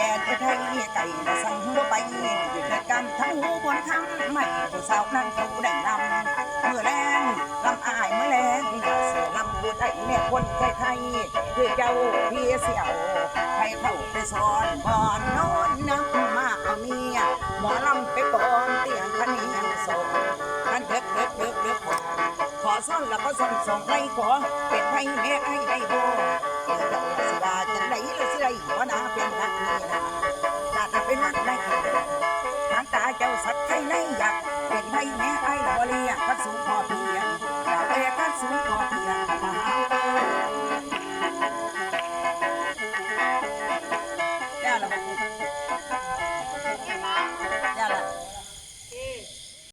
ปดไปไทยไก่กระสังหัวไปเกิดกันทั้งหูบนทั้งไม่ผู้สาวนั่นเขาได้ลำเมื่อแรงลำอายเมื่อแรงเสือลำหัวไทยแม่คนไทยไทยคือเจ้าพี่เสี่ยวใครเข้าไปสอนบอนน้นนักมาเอาเมียหมอลำไปปอนเตียงคันนี้ส่งนั่นเด็กเด็กเด็กเด็กขอขซ่อนแล้วก็ส่อนส่งไห้ขอเป็นไห้แม่ไอ้ได้บ่าเป็นรักนี่นะน่าจะเป็นรักได้ทางตาเจ้าสัตว์ไทยในอยากเป็นให้แม่ไอ้บ่เลียงคัดสูงพอเพียงอยากแพ้คัดสูงพอ